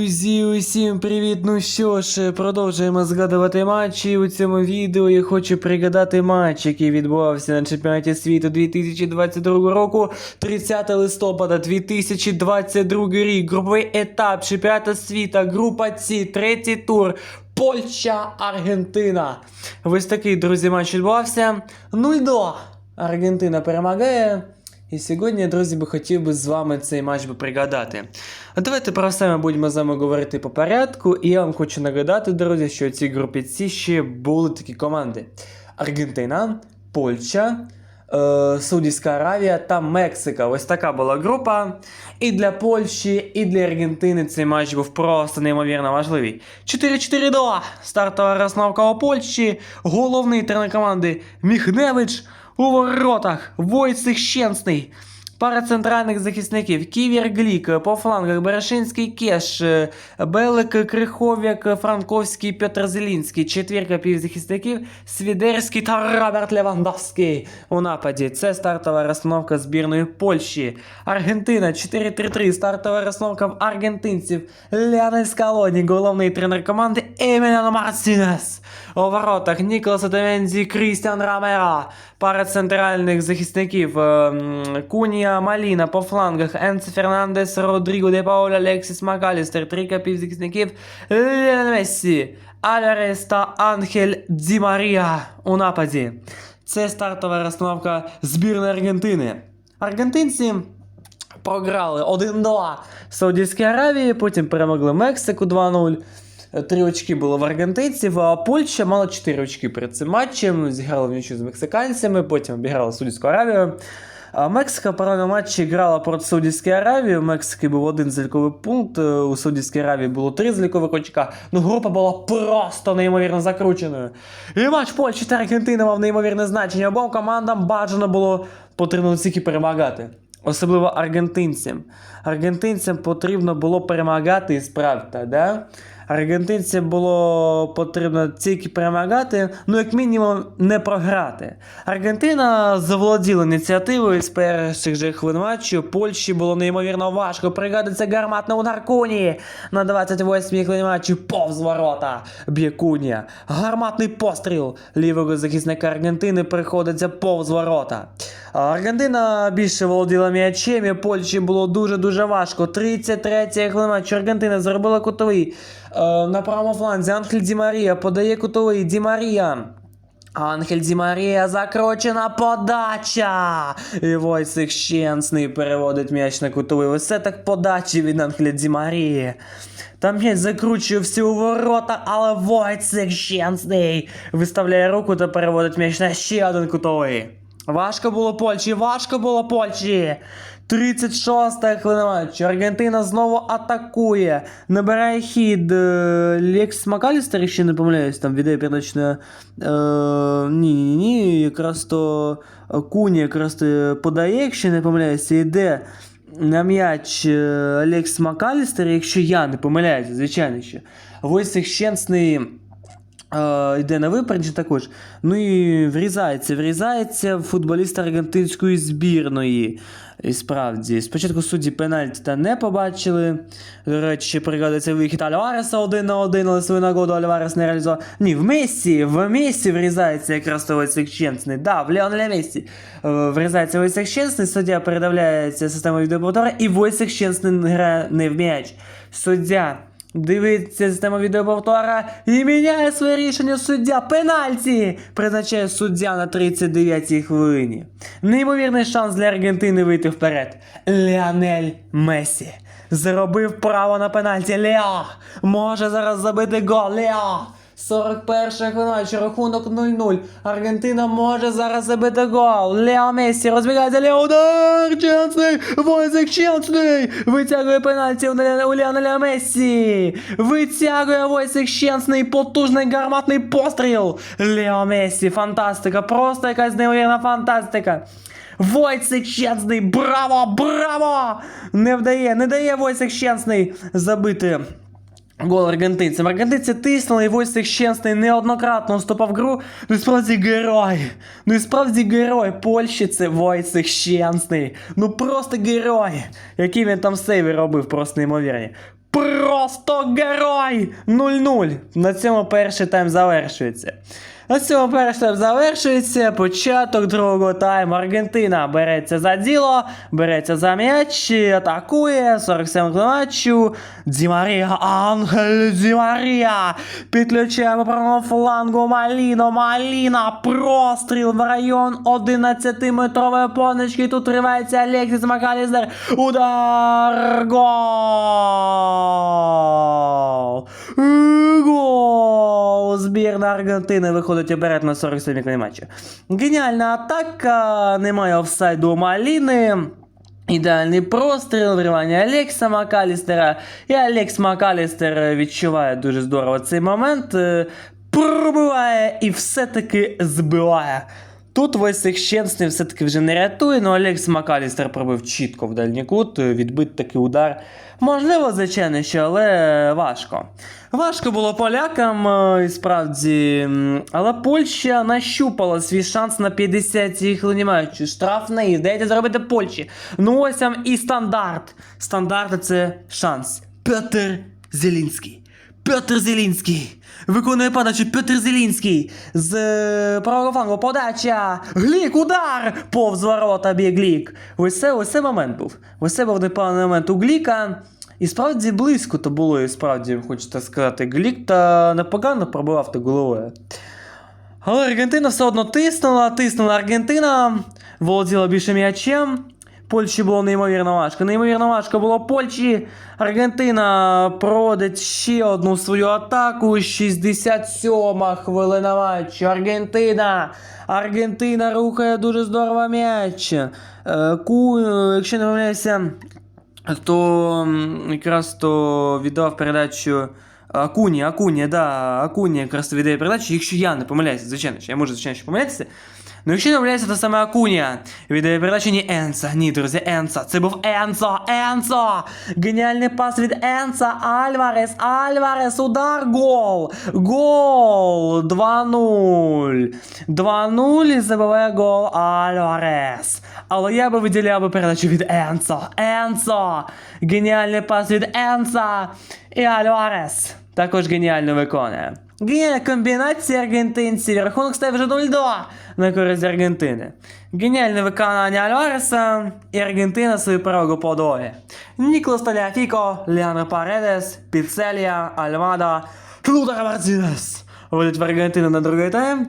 Друзі, усім привіт! Ну що ж, продовжуємо згадувати матчі. У цьому відео я хочу пригадати матч, який відбувався на чемпіонаті світу 2022 року, 30 листопада 2022 рік. Груповий етап чемпіонату світу, група С, третій тур. Польща, Аргентина. Ось такий, друзі, матч відбувався. 0-2. Аргентина перемагає. І сьогодні, друзі, би хотів би з вами цей матч би пригадати. А давайте про все ми будемо з вами говорити по порядку. І я вам хочу нагадати, друзі, що в цій групі С ще були такі команди: Аргентина, Польща, е, Саудівська Аравія та Мексика. Ось така була група. І для Польщі, і для Аргентини цей матч був просто неймовірно важливий. 4-4-2. Стартова розновка у Польщі. Головний тренер команди Міхневич. У воротах Войцех Щенсний. Пара центральних захисників Ківір Глік, по флангах Берешинський Кеш, Белик, Крихов'як, Франковський, Петр Зелінський, четвірка півзахисників, Свідерський та Роберт Левандовський у нападі. Це стартова розстановка збірної Польщі. Аргентина 4-3-3, стартова розстановка в аргентинців. Леонель Скалоні, головний тренер команди Еміляно Мартінес. У воротах Ніколас Демензі, Крістіан Рамера. Пара центральних захисників е, м, Маліна по флангах Енце Фернандес, Родріго Де Пауля, Алексіс Макалістер, трійка півзахисників Мессі, Алярес та Анхель Ді Марія у нападі. Це стартова розстановка збірної Аргентини. Аргентинці програли 1-2 Саудівській Аравії, потім перемогли Мексику 2-0. Три очки було в аргентинців, а Польща мала 4 очки перед цим матчем. Зіграла в нічю з мексиканцями, потім обіграла Саудівську Аравію. Мексика в паралельному матчі грала проти Саудівської Аравії. У Мексики був один заліковий пункт, е, у Саудівській Аравії було три залікових очка. Ну, група була просто неймовірно закрученою. І матч Польщі та Аргентини мав неймовірне значення. Обом командам бажано було потрібно тільки перемагати. Особливо аргентинцям. Аргентинцям потрібно було перемагати і справді, да? Аргентинцям було потрібно тільки перемагати, ну як мінімум не програти. Аргентина заволоділа ініціативою з перших же хвилин матчу. Польщі було неймовірно важко. Пригадується гарматна удар Куні на 28-й хвилині матчу повз ворота б'є. Гарматний постріл лівого захисника Аргентини приходиться повз ворота. Аргентина більше володіла м'ячем, і Польщі було дуже-дуже важко. 33 хвилина матчу Аргентина заробила кутовий. Е, на правому фланзі Анхель Ді Марія подає кутовий Ді Марія. Анхель Ді Марія закручена подача. І Войцех Щенсний переводить м'яч на кутовий. Ось це так подачі від Анхеля Ді Марії. Там м'яч закручує всі у ворота, але Войцех Щенсний виставляє руку та переводить м'яч на ще один кутовий. Важко було Польщі, важко було Польщі. 36-та хвилина матчу. Аргентина знову атакує. Набирає хід. е, Лекс Макалістер, якщо не помиляюсь, там відео передачі на. Е, ні, якраз то Куні якраз то подає, якщо не помиляюся, йде на м'яч е, Макалістер, якщо я не помиляюся, звичайно ще. Войсик Щенсний. Е, йде на випередження також. Ну і врізається, врізається в футболіста аргентинської збірної. І справді, спочатку судді пенальті та не побачили. До речі, пригадується вихід Альвареса один на один, але свою нагоду Альварес не реалізував. Ні, в Месі, в Месі врізається якраз той Войцех Щенсний. Да, в Леонеля Месі е, врізається Войцех Щенсний, суддя передавляється системою відеоповтора, і Войцех Щенсний грає не в м'яч. Суддя Дивиться система відеоповтора і міняє своє рішення суддя. Пенальті! Призначає суддя на 39-й хвилині. Неймовірний шанс для Аргентини вийти вперед. Ліанель Месі. Заробив право на пенальті. Ліа! Може зараз забити гол. Лео! 41 хвилина, рахунок 0-0. Аргентина може зараз забити гол. Лео Месі розбігається. Лео удар! Чесний! Войзек Чесний! Витягує пенальті у Ле- у Леонеля Месі! Витягує Войсик Щенсний потужний гарматний постріл! Лео Месі, фантастика! Просто якась неймовірна фантастика! Войцек Щенсний! Браво! Браво! Не вдає, не дає Войцек Щенсний забити Гол аргентинцям. Аргентинці тиснули, і Войцех Щенсний неоднократно вступав в гру. Ну і справді герой. Ну і справді герой Польщі це Войцех Щенсний. Ну просто герой. Який він там сейви робив, просто неймовірні. Просто герой! 0-0. На цьому перший тайм завершується. На цьому перший тайм завершується. Початок другого тайму. Аргентина береться за діло, береться за м'яч, атакує. 47 матчу. Ді Марія, Ангель Ді Марія. Підключає по правому флангу Маліно. Маліна. Простріл в район 11-метрової поночки. Тут тривається Алексіс Макалістер. Удар. Гол. Гол! Збірна Аргентини виходить вперед на 47 й матчі. Геніальна атака, немає офсайду у Маліни. Ідеальний простріл, вривання Алекса Макалістера. І Алекс Макалістер відчуває дуже здорово цей момент. е, Пробиває і все-таки збиває. Тут Войсик Щенсний все-таки вже не рятує, але Алекс Макалістер пробив чітко в дальній кут, е, такий удар. Можливо, звичайно, що, але важко. Важко було полякам, е, і справді, але Польща нащупала свій шанс на 50-й хвилині матчу. Штрафний, дається зробити Польщі. Ну ось там і стандарт. Стандарт це шанс. Петр Зелінський. Петр Зелінський. Виконує подачу Петр Зелінський. З е, правого флангу подача. Глік, удар! Повз ворота б'є Глік. Ось це момент був. Це був непевний момент у Гліка. І справді близько то було, і справді, хочеться сказати, Глік та непогано пробивав то головою. Але Аргентина все одно тиснула, тиснула Аргентина, володіла більше м'ячем. Польщі було неймовірно важко. Неймовірно важко було Польщі. Аргентина проводить ще одну свою атаку. 67-ма хвилина матчу. Аргентина. Аргентина рухає дуже здорово м'яч. Е, Ку, якщо не помиляюся, то якраз то віддав передачу Акуні, Акуні, да, Акуні якраз віддає передачу, якщо я не помиляюся, звичайно, я можу, звичайно, що помилятися. Ну, якщо не помиляюся, то саме Акунія віддає передачу ні Енса, ні, друзі, Енса, це був Енсо, Енсо! Геніальний пас від Енса, Альварес, Альварес, удар, гол! Гол! 2-0. 2-0 і забиває гол Альварес. Але я би виділяв би передачу від Енсо. Енсо! Геніальний пас від Енса і Альварес. Також геніально виконує. Геніальна комбінація аргентинців. Рахунок стає вже 0-2 на користь Аргентини. Геніальне виконання Альвареса і Аргентина свою перемогу подвоє. Ніколас Таляфіко, Леандро Паредес, Піцелія, Альмада, Лутер Мартінес вводять в Аргентину на другий тайм.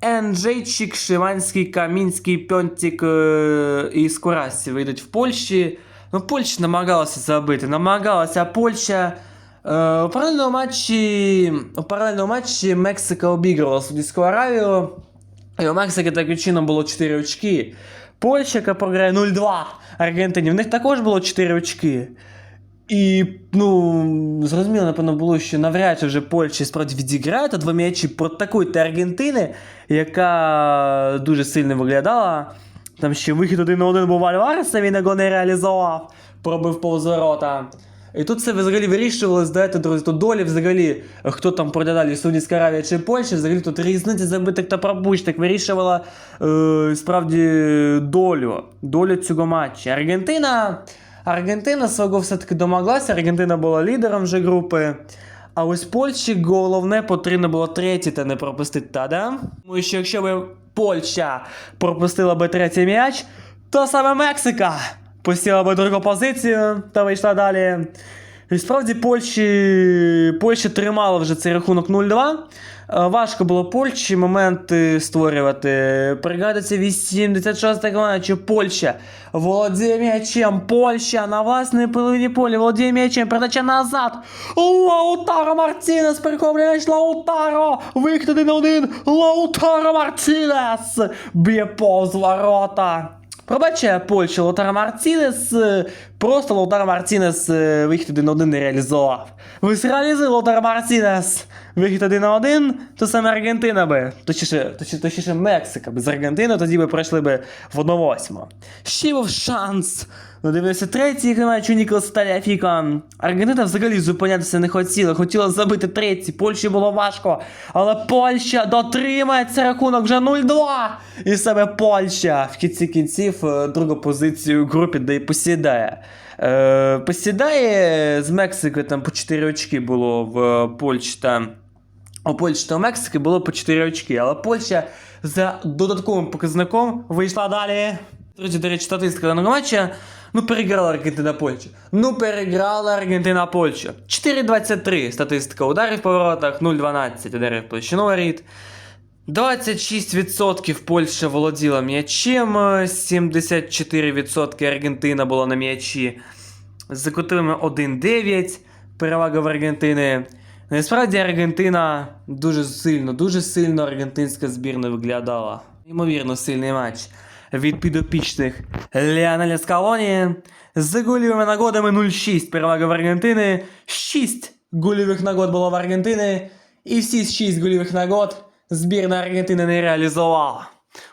Енджейчик, Шиванський, Камінський, Пьонтік і Скурасі вийдуть в Польщі. Ну, Польща намагалася забити, намагалася Польща. Е, у паралельному матчі, у паралельному матчі Мексика обіграла Судівську Аравію. І у Мексики таким чином було 4 очки. Польща, яка програє 0-2 Аргентині, в них також було 4 очки. І, ну, зрозуміло, напевно, було, що навряд чи вже Польща справді відіграє та два м'ячі такої Аргентини, яка дуже сильно виглядала. Там ще вихід один на один був Альвареса, він його не реалізував, пробив повз ворота. І тут це взагалі вирішувалось, знаєте, друзі, тут долі взагалі, хто там пройде далі, Саудівська Аравія чи Польща, взагалі тут різниця забитих та пропущених вирішувала е, справді долю, долю цього матчу. Аргентина, Аргентина свого все-таки домоглася, Аргентина була лідером вже групи. А ось Польщі головне потрібно було третій та не пропустити, та да? Тому що якщо б Польща пропустила би третій м'яч, то саме Мексика посіла би другу позицію та вийшла далі. І справді Польщі, Польща тримала вже цей рахунок 0-2. Е, Важко було Польщі моменти створювати. Пригадується 86 матчу Польща володіє м'ячем. Польща на власній половині полі володіє м'ячем. Передача назад. Лаутаро Мартінес перехоплює м'яч Лаутаро. Вихід один на один. Лаутаро Мартінес б'є повз ворота. Пробачає Польща Лотара Мартінес. Просто Лотар Мартінес е, вихід один на один не реалізував. Ви реалізує Лотар Мартінес. Вихід один на один, то саме Аргентина би, точніше, точніше, точніше Мексика би з Аргентини, тоді би пройшли би в 1-8. Ще був шанс. Ну, 93-й матч у Ніколаса Таляфіка. Аргентина взагалі зупинятися не хотіла, хотіла забити третій. Польщі було важко. Але Польща дотримає цей рахунок вже 0-2. І саме Польща в кінці кінців е, другу позицію в групі де й посідає. Е, посідає з Мексики там по 4 очки було в Польщі та. У Польщі та Мексики було по 4 очки, але Польща за додатковим показником вийшла далі. Друзі, до речі, статистика даного матча. Ну, переграла Аргентина Польщу. Ну, переграла Аргентина Польщу. 4-23 статистика ударів по воротах, 0-12 ударів площину воріт. 26% Польща володіла м'ячем, 74% Аргентина була на м'ячі. З закутовими 1-9. Перевага в Аргентини. Насправді Аргентина дуже сильно, дуже сильно аргентинська збірна виглядала. Ймовірно, сильний матч від підопічних Леонеля Скалоні. З гольовими нагодами 0-6 перевага в Аргентини. 6 гольових нагод було в Аргентини. І всі 6 гольових нагод збірна Аргентини не реалізувала.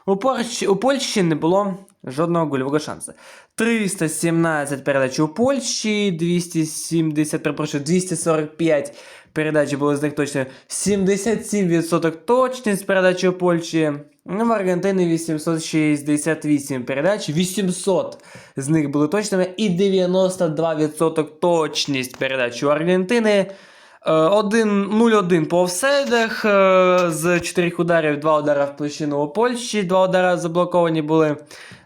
У, Польщі, у Польщі не було жодного гольового шансу. 317 передач у Польщі, 270, перепрошую, 245 передач було з них точно 77% точність передачі у Польщі. Ну, В Аргентині 868 передач, 800 з них були точними і 92% точність передач у Аргентини. Е, один- 0-1 по офсайдах. е, З 4 ударів 2 удари в площину у Польщі, 2 удари заблоковані були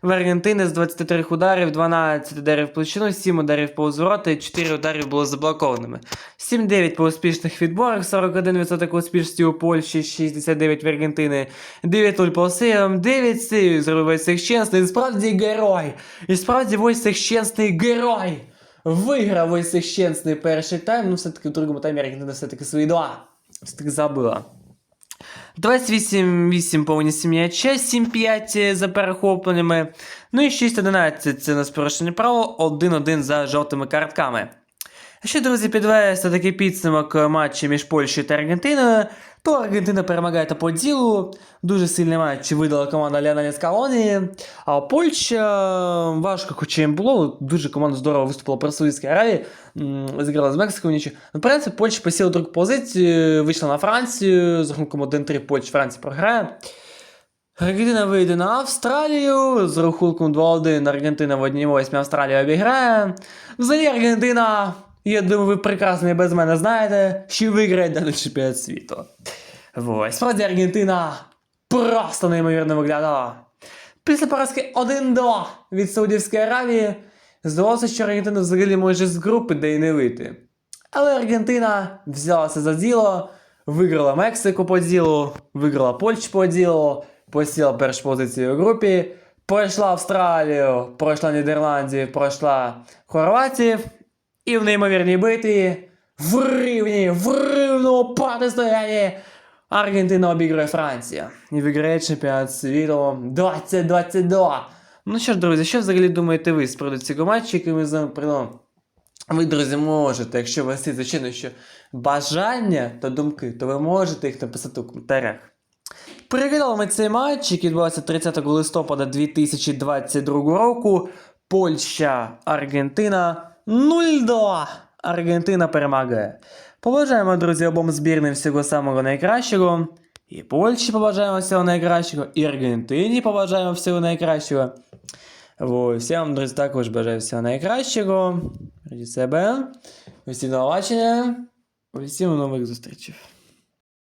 в Аргентини з 23 ударів, 12 ударів в площину, 7 ударів по узвороти, 4 ударів було заблокованими. 7-9 по успішних відборах, 41% успішності у Польщі, 69 в Аргентини, 9-0 по сейвам, 9 сейвів зробив Войцех Щенсний. І справді герой! І справді Войцех Щенсний герой! Виграв Войцех Щенсний перший тайм, ну все-таки в другому таймі Аргентина все-таки свої два. Все-таки забила. 28-8 повністю м'яча, 7-5 за перехопленнями. Ну і 6-11 це нас порушення правил, 1-1 за жовтими картками. Ще, друзі, підвести такий підсумок матчу між Польщею та Аргентиною, то Аргентина перемагає по ділу. Дуже сильний матч видала команда Леонеля Скалоні. А Польща важко, хоча їм було, дуже команда здорово виступила про Саудівській Аравії, зіграла з Мексикою нічого. Ну, в принципі, Польща посіла другу позицію, вийшла на Францію, з рахунком 1-3 Польща Франція програє. Аргентина вийде на Австралію з рахунком 2-1. Аргентина в 1-8 Австралію обіграє. Взагалі Аргентина, я думаю, ви прекрасно і без мене знаєте, що виграє даний чемпіонат світу. Ось, справді Аргентина просто неймовірно виглядала. Після поразки 1-2 від Саудівської Аравії здавалося, що Аргентина взагалі може з групи де й не вийти. Але Аргентина взялася за діло, виграла Мексику по ділу, виграла Польщу по ділу, посіла першу позицію у групі, пройшла Австралію, пройшла Нідерландів, пройшла Хорватів, і в неймовірній битві в рівні, в рівному протистоянні Аргентина обіграє Францію і виграє чемпіонат світу 2022. Ну що ж, друзі, що взагалі думаєте ви з приводу цього матчу, який ми з вами придумали? Ви, друзі, можете, якщо у вас є звичайно, що бажання та думки, то ви можете їх написати у коментарях. Переглядали ми цей матч, який відбувався 30 листопада 2022 року. Польща, Аргентина 0-2. Аргентина перемагає. Побажаємо, друзі, обом збірним всього самого найкращого. І Польщі побажаємо всього найкращого, і Аргентині побажаємо всього найкращого. Ось, я друзі, також бажаю всього найкращого. Раді себе. Усім на бачення. Усім нових зустрічей.